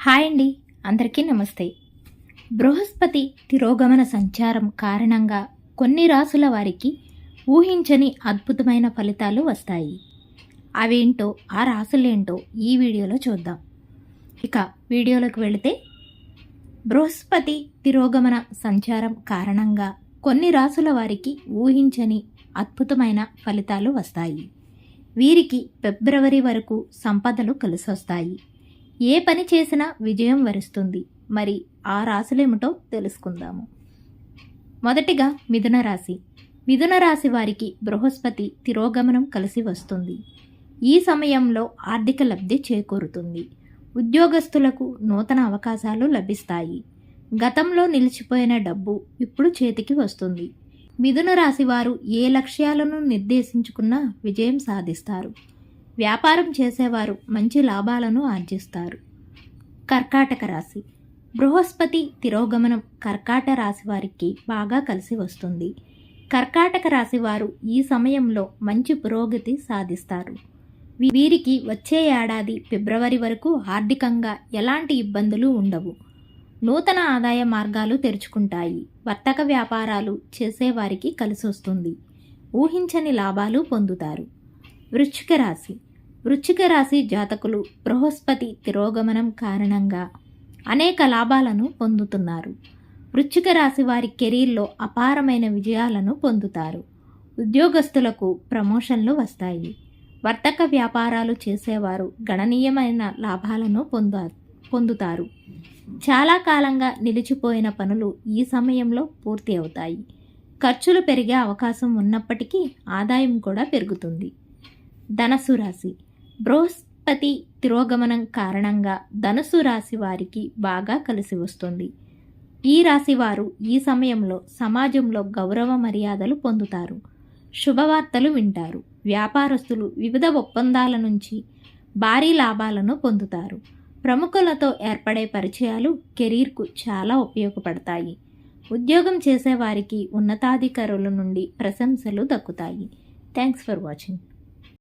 Hi అండి. అందరికీ నమస్తే. బృహస్పతి తిరోగమన సంచారం కారణంగా కొన్ని రాసుల వారికి ఊహించని అద్భుతమైన ఫలితాలు వస్తాయి. అవేంటో ఆ రాసులేంటో ఈ వీడియోలో చూద్దాం. ఇక వీడియోలోకి వెళితే బృహస్పతి తిరోగమన సంచారం కారణంగా కొన్ని రాసుల వారికి ఊహించని అద్భుతమైన ఫలితాలు వస్తాయి. వీరికి ఫిబ్రవరి వరకు సంపదలు కలిసొస్తాయి. ఏ పని చేసినా విజయం వరిస్తుంది. మరి ఆ రాశులేమిటో తెలుసుకుందాము. మొదటిగా మిథున రాశి. మిథున రాశి వారికి బృహస్పతి తిరోగమనం కలిసి వస్తుంది. ఈ సమయంలో ఆర్థిక లబ్ధి చేకూరుతుంది. ఉద్యోగస్తులకు నూతన అవకాశాలు లభిస్తాయి. గతంలో నిలిచిపోయిన డబ్బు ఇప్పుడు చేతికి వస్తుంది. మిథున రాశి వారు ఏ లక్ష్యాలను నిర్దేశించుకున్నా విజయం సాధిస్తారు. వ్యాపారం చేసేవారు మంచి లాభాలను ఆర్జిస్తారు. కర్కాటక రాశి. బృహస్పతి తిరోగమనం కర్కాట రాశి వారికి బాగా కలిసి వస్తుంది. కర్కాటక రాశి వారు ఈ సమయంలో మంచి పురోగతి సాధిస్తారు. వీరికి వచ్చే ఏడాది ఫిబ్రవరి వరకు ఆర్థికంగా ఎలాంటి ఇబ్బందులు ఉండవు. నూతన ఆదాయ మార్గాలు తెరుచుకుంటాయి. వర్తక వ్యాపారాలు చేసేవారికి కలిసొస్తుంది. ఊహించని లాభాలు పొందుతారు. వృశ్చిక రాశి. వృశ్చిక రాశి జాతకులు బృహస్పతి తిరోగమనం కారణంగా అనేక లాభాలను పొందుతున్నారు. వృశ్చిక రాశి వారి కెరీర్లో అపారమైన విజయాలను పొందుతారు. ఉద్యోగస్తులకు ప్రమోషన్లు వస్తాయి. వర్తక వ్యాపారాలు చేసేవారు గణనీయమైన లాభాలను పొంద పొందుతారు. చాలా కాలంగా నిలిచిపోయిన పనులు ఈ సమయంలో పూర్తి అవుతాయి. ఖర్చులు పెరిగే అవకాశం ఉన్నప్పటికీ ఆదాయం కూడా పెరుగుతుంది. ధనసు రాశి బృహస్పతి తిరోగమనం కారణంగా ధనుసు రాశి వారికి బాగా కలిసి వస్తుంది. ఈ రాశి వారు ఈ సమయంలో సమాజంలో గౌరవ మర్యాదలు పొందుతారు. శుభవార్తలు వింటారు. వ్యాపారస్తులు వివిధ ఒప్పందాల నుంచి భారీ లాభాలను పొందుతారు. ప్రముఖులతో ఏర్పడే పరిచయాలు కెరీర్కు చాలా ఉపయోగపడతాయి. ఉద్యోగం చేసేవారికి ఉన్నతాధికారుల నుండి ప్రశంసలు దక్కుతాయి. Thanks for watching.